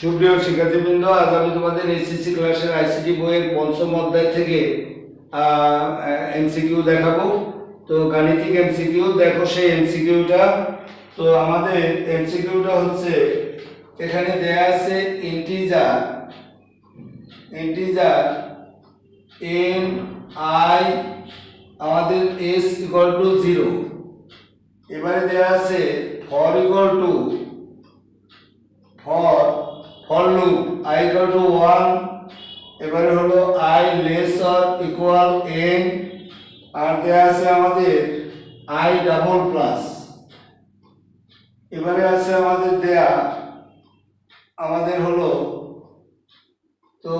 সুপ্রিয় শিক্ষার্থীবৃন্দ, আজ আমি তোমাদের এসএসসি ক্লাসের আইসিটি বইয়ের পঞ্চম অধ্যায় থেকে এমসিকিউ দেখাবো। তো গাণিতিক এমসিকিউ দেখো সেই এমসিকিউটা তো আমাদের এমসিকিউটা হচ্ছে, এখানে দেয়া আছে ইন্টিজার ইন্টিজার এম আই আমাদের এস ইকুয়াল টু জিরো এবারে দেয়া আছে for equal to for for loop I equal to one এবারে হলো I less or equal N আর দেয়া আছে আমাদের আই ডাবল প্লাস এবারে আছে আমাদের দেয়া, আমাদের হলো, তো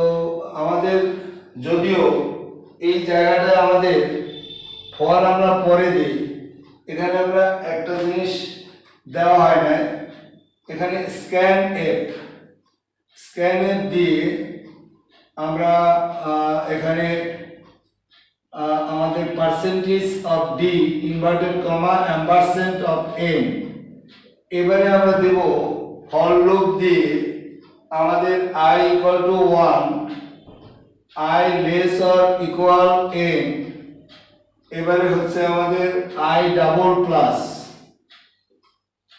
আমাদের যদিও এই জায়গাটা আমাদের ফল আমরা পরে দিই, এখানে আমরা একটা জিনিস দেওয়া হয় না এখানে স্ক্যান এপ স্ক্যান এপ দিয়ে আমরা এখানে আমাদের percentage of D inverted comma ampersand of M এবারে আমরা দেব হল লুপ দিয়ে আমাদের I equal to one I less or equal N এবারে হচ্ছে আমাদের আই ডাবল প্লাস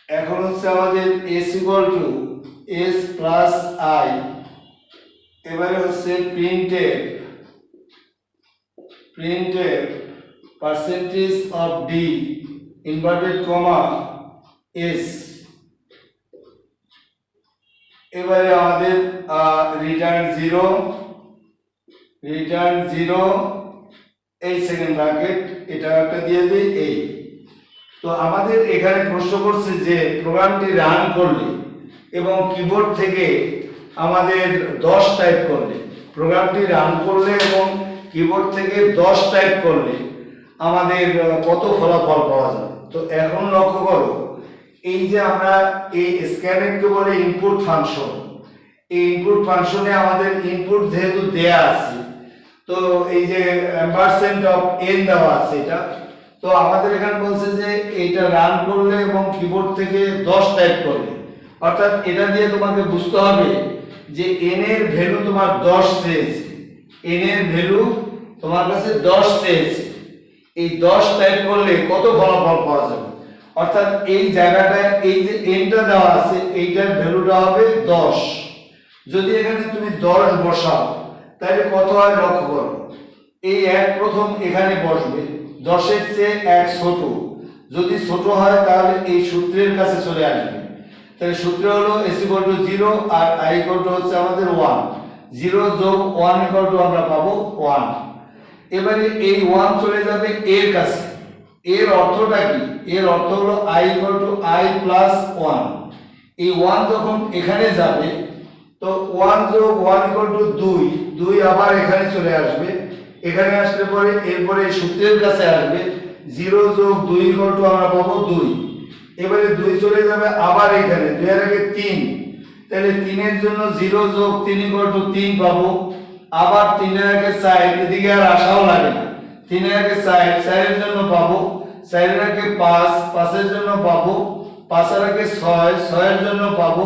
এখন হচ্ছে আমাদের S equal to S plus I এবারে হচ্ছে printed printed percentage of D inverted comma S এবারে আমাদের রিটার্ন জিরো রিটার্ন জিরো এই সেকেন্ড ব্র্যাকেট এটা একটা দিয়ে দিই, এই। তো আমাদের এখানে প্রশ্ন করছে যে প্রোগ্রামটি রান করলে এবং কিবোর্ড থেকে আমাদের দশ টাইপ করলে। প্রোগ্রামটি রান করলে এবং কিবোর্ড থেকে দশ টাইপ করলে আমাদের কত ফলাফল পাওয়া যাবে। তো এখন লক্ষ্য করো, এই যে আমরা এই স্ক্যানেরকে বলে ইনপুট ফাংশন এই ইনপুট ফাংশনে আমাদের ইনপুট যেহেতু দেয়া আছে, তো এই যে পার্সেন্ট অফ এন দেওয়া আছে এটা, তো আমাদের এখানে বলছে যে এইটা রান করলে এবং কিবোর্ড থেকে দশ টাইপ করলে। অর্থাৎ এটা দিয়ে তোমাকে বুঝতে হবে যে এন এর ভ্যালু তোমার দশ চেয়েছে। এন এর ভ্যালু তোমার কাছে দশ চেয়েছে। এই দশ টাইপ করলে কত ফলাফল পাওয়া যাবে? অর্থাৎ এই জায়গাটায় এই যে এনটা দেওয়া আছে, এইটার ভ্যালুটা হবে দশ। যদি এখানে তুমি দশ বসাও, তাহলে কত হয় লক্ষ্য করো। এই এক প্রথম এখানে বসবে, দশের চেয়ে এক ছোট। যদি ছোট হয়, তাহলে এই সূত্রের কাছে চলে আসবে। তাহলে সূত্র হলো এস ইকুয়াল টু জিরো আর আই ইকুয়াল টু হচ্ছে আমাদের ওয়ান জিরো যোগ ওয়ান ইকুয়াল টু আমরা পাবো ওয়ান এবারে এই ওয়ান চলে যাবে এর কাছে। এর অর্থটা কি? এর অর্থ হলো I equal to I plus one এই ওয়ান যখন এখানে যাবে, তো ওয়ান যোগ ওয়ান ইকুয়াল টু দুই। দুই আবার এখানে চলে আসবে। এখানে আসলে পরে এরপরে সূত্রের কাছে আসবে। জিরো যোগ দুই ইকুয়াল টু আমরা পাবো দুই। এবারে দুই চলে যাবে আবার এখানে, দুই আর আগে তিন। তাহলে তিনের জন্য জিরো যোগ তিন ইকুয়াল টু তিন পাবো। আবার তিনের আগে চার, এদিকে আর আসাও লাগে না। তিনের আগে চার, চারের জন্য পাবো। চারের আগে পাঁচ, পাঁচের জন্য পাবো। পাঁচের আগে ছয়, ছয়ের জন্য পাবো।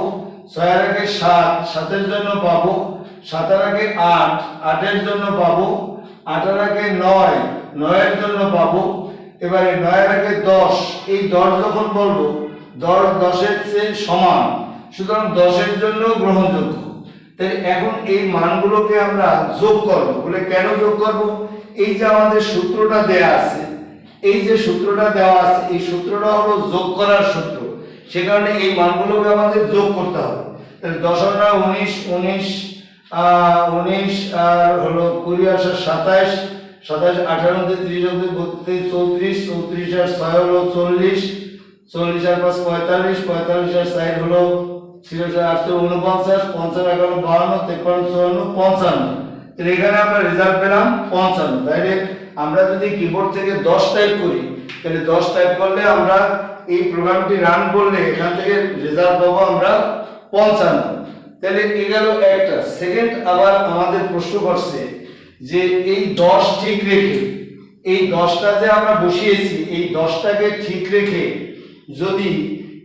ছয়ের আগে সাত, সাতের জন্য পাবো। সাতের আগে আট, আটের জন্য পাবো। আটের আগে নয়, নয়ের জন্য পাবো। এবারে নয়ের আগে দশ, এই দশ যখন বলব, দশ দশের চেয়ে সমান। সুতরাং দশের জন্য গ্রহণযোগ্য। তাই এখন এই মানগুলোকে আমরা যোগ করব। বলে কেন যোগ করব? এই যে আমাদের সূত্রটা দেয়া আছে, এই যে সূত্রটা দেওয়া আছে, এই সূত্রটা হলো যোগ করার সূত্র। সে কারণে এই মানগুলোকে আমাদের যোগ করতে হবে। তাহলে দশ উনিশ উনিশ উনিশ আর হলো কুড়ি আসা সাতাশ সাতাশ, আঠারো ত্রিশ অব্দি বত্রিশ চৌত্রিশ চৌত্রিশ আর ছয় হলো চল্লিশ চল্লিশ আর পাঁচ, পঁয়তাল্লিশ পঁয়তাল্লিশ আর ষাট হলো ছিয়াশি আটশো উনপঞ্চাশ পঞ্চান্ন এগারো বাহান্ন, তেপ্পান্ন, চুয়ান্ন, পঞ্চান্ন। তাহলে এখানে আমরা রেজাল্ট পেলাম পঞ্চান্ন। তাইলে আমরা যদি কিবোর্ড থেকে দশ টাইপ করি, তাহলে দশ টাইপ করলে আমরা এই প্রোগ্রামটি রান করলে এখান থেকে রেজাল্ট পাবো আমরা পঞ্চান্ন। তাহলে এ গেল একটা। সেকেন্ড আবার আমাদের প্রশ্ন করছে যে এই দশ ঠিক রেখে, এই দশটা যে আমরা বসিয়েছি, এই দশটাকে ঠিক রেখে যদি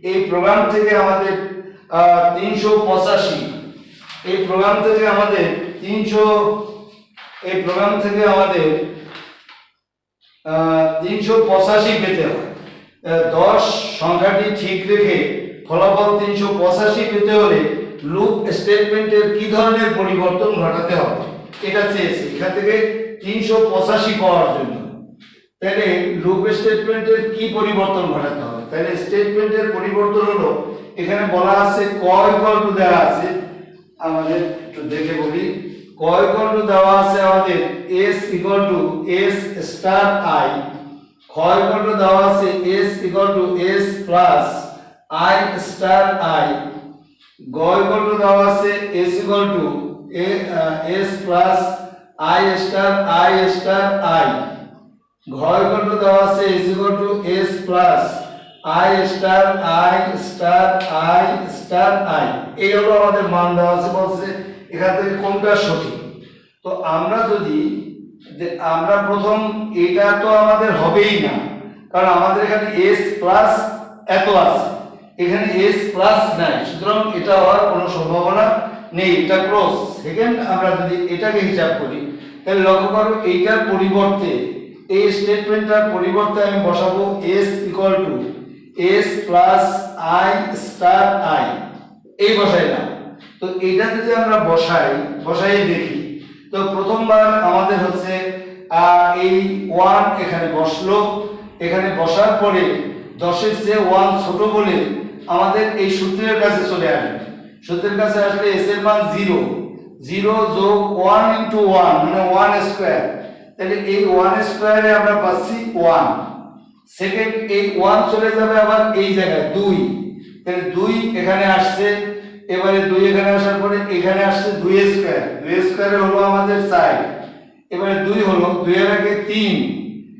এই প্রোগ্রাম থেকে আমাদের তিনশো পঁচাশি, এই প্রোগ্রাম থেকে আমাদের তিনশো, এই প্রোগ্রাম থেকে আমাদের তিনশো পঁচাশি পেতে হয়। দশ সংখ্যাটি ঠিক রেখে ফলাফল তিনশো পঁচাশি পেতে হলে লুপ স্টেটমেন্টের কি ধরনের পরিবর্তন ঘটাতে হবে? এটা চেয়েছে। এখান থেকে তিনশো পঁচাশি পাওয়ার জন্য। তাহলে লুপ স্টেটমেন্টের কি পরিবর্তন ঘটাতে হবে? তাহলে স্টেটমেন্টের পরিবর্তন হলো, এখানে বলা আছে ক ইকুয়াল দেওয়া আছে। আমাদের একটু দেখে বলি। ক ইকুয়াল দেওয়া আছে আমাদের s equal to s star i খ ইকুয়াল দেওয়া আছে s equal to s plus i star i গ ইকুয়াল দেওয়া আছে s equal to s plus i star i star i. ঘ ইকুয়াল দেওয়া আছে s equal to s plus i star i star i star i. এই হলো আমাদের মান দেওয়া আছে, বলছে এখান থেকে কোনটা সঠিক? তো আমরা যদি আমরা প্রথম এটা তো আমাদের হবেই না, কারণ আমাদের এখানে s প্লাস এত আছে, এখানে s প্লাস নাই, সুতরাং এটা হওয়ার কোনো সম্ভাবনা নেই, এটা ক্রস সেকেন্ড আমরা যদি এটাকে হিসাব করি, তাহলে লক্ষ্য করো এইটার পরিবর্তে, এই স্টেটমেন্টটার পরিবর্তে আমি বসাবো S equal to S plus I star I এই বসাইলাম তো এটা যদি আমরা বসাই বসাই দেখি, তো প্রথমবার আমাদের হচ্ছে এই ওয়ান এখানে বসল। এখানে বসার পরে দশের চেয়ে ওয়ান ছোট বলে আমাদের এই সূত্রের কাছে চলে আসবে। সূত্রের কাছে আসলে এস এর মান জিরো জিরো যোগ ওয়ান ইন্টু ওয়ান মানে ওয়ান স্কোয়ার তাহলে এই ওয়ান স্কোয়ারে আমরা পাচ্ছি ওয়ান সেকেন্ড এই ওয়ান চলে যাবে আবার এই জায়গায়, দুই। তাহলে দুই এখানে আসছে, এবারে দুই এখানে আসার পরে এখানে আসছে দুই স্কোয়ার দুই স্কোয়ারে হলো আমাদের চার। এবারে দুই হলো, দুই এর আগে তিন।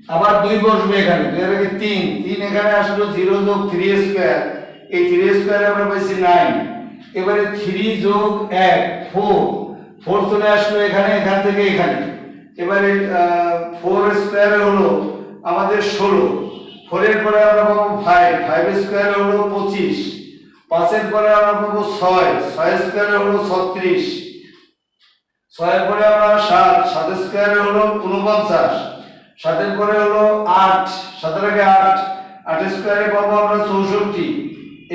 আবার দুই বসবে এখানে, দুই এর আগে তিন। তিন এখানে আসলো জিরো যোগ থ্রি স্কোয়ার এই থ্রি স্কোয়ারে আমরা পাইছি নাইন এবারে থ্রি যোগ এক ফোর ফোর চলে আসলো এখানে, এখান থেকে এখানে। এবারে ফোর স্কোয়ারে হলো আমাদের ষোলো। ফোরের পরে আমরা পাবো ফাইভ ফাইভ স্কোয়ারে হলো পঁচিশ। পাঁচের পরে আমরা পাবো ছয়। ছয় স্কোয়ারে হলো ছত্রিশ। ছয়ের পরে আমরা সাত। সাত স্কোয়ারে হলো উনপঞ্চাশ। সাতের পরে হলো আট। সাতের আগে আট। আট স্কোয়ারে পাবো আমরা চৌষট্টি।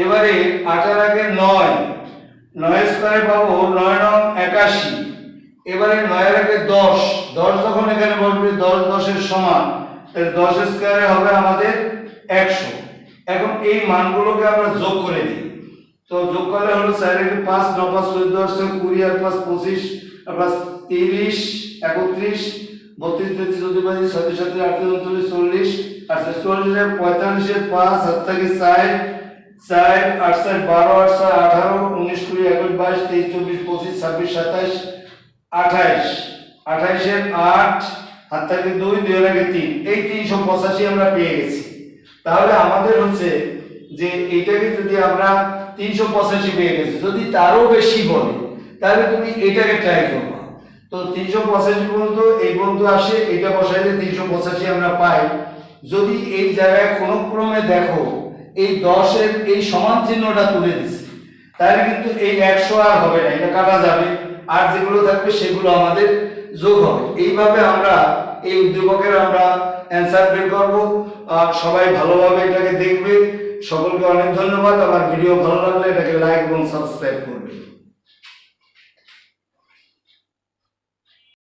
এবারে আটের আগে নয়। নয় স্কোয়ারে পাবো নয় নং একাশি। এবারে নয়ের আগে দশ। দশ যখন এখানে বসবে, দশ দশের সমান, তাহলে দশ স্কোয়ারে হবে আমাদের একশো। এখন এই মানগুলোকে আমরা যোগ করে দিই। তো যোগ করলে হলো চার একে পাঁচ, ন, পাঁচ, চোদ্দ আসছে কুড়ি, আর পাঁচ, পঁচিশ, আর পাঁচ, তিরিশ, একত্রিশ, বত্রিশ, তেত্রিশ চৌদ্দ পঁচিশ ছত্রিশ সাতত্রিশ আটত্রিশ উনচল্লিশ চল্লিশ আটত্রিশ চল্লিশে পঁয়তাল্লিশে পাঁচ হাত থেকে চার চার আট বারো আট চার আঠারো উনিশ কুড়ি একুশ বাইশ তেইশ চব্বিশ পঁচিশ ছাব্বিশ সাতাশ আঠাইশ। আঠাইশের আট, হাত থেকে দুই দুই আগে তিন। এই তিনশো পঁচাশি আমরা পেয়ে গেছি। তাহলে আমাদের হচ্ছে যে এইটাকে যদি আমরা তিনশো পঁচাশি পেয়ে গেছি, যদি তারও বেশি বলে, তাহলে তুমি এটাকে ট্রাই করবা। তো তিনশো পঁচাশি পর্যন্ত এই পর্যন্ত আসে, এটা বসাইলে তিনশো পঁচাশি আমরা পাই। যদি এই জায়গায় কোনো ক্রমে দেখো এই দশের এই সমান চিহ্নটা তুলে দিচ্ছে তাহলে কিন্তু এই একশো আর হবে না, এটা কাটা যাবে। আর যেগুলো থাকবে সেগুলো আমাদের যোগ হবে। এইভাবে আমরা এই উদ্দীপকের আমরা অ্যান্সার বের করব। সবাই ভালোভাবে এটাকে দেখবে। সকলকে অনেক ধন্যবাদ। আমার ভিডিও ভালো লাগলে এটাকে লাইক এবং সাবস্ক্রাইব করবে।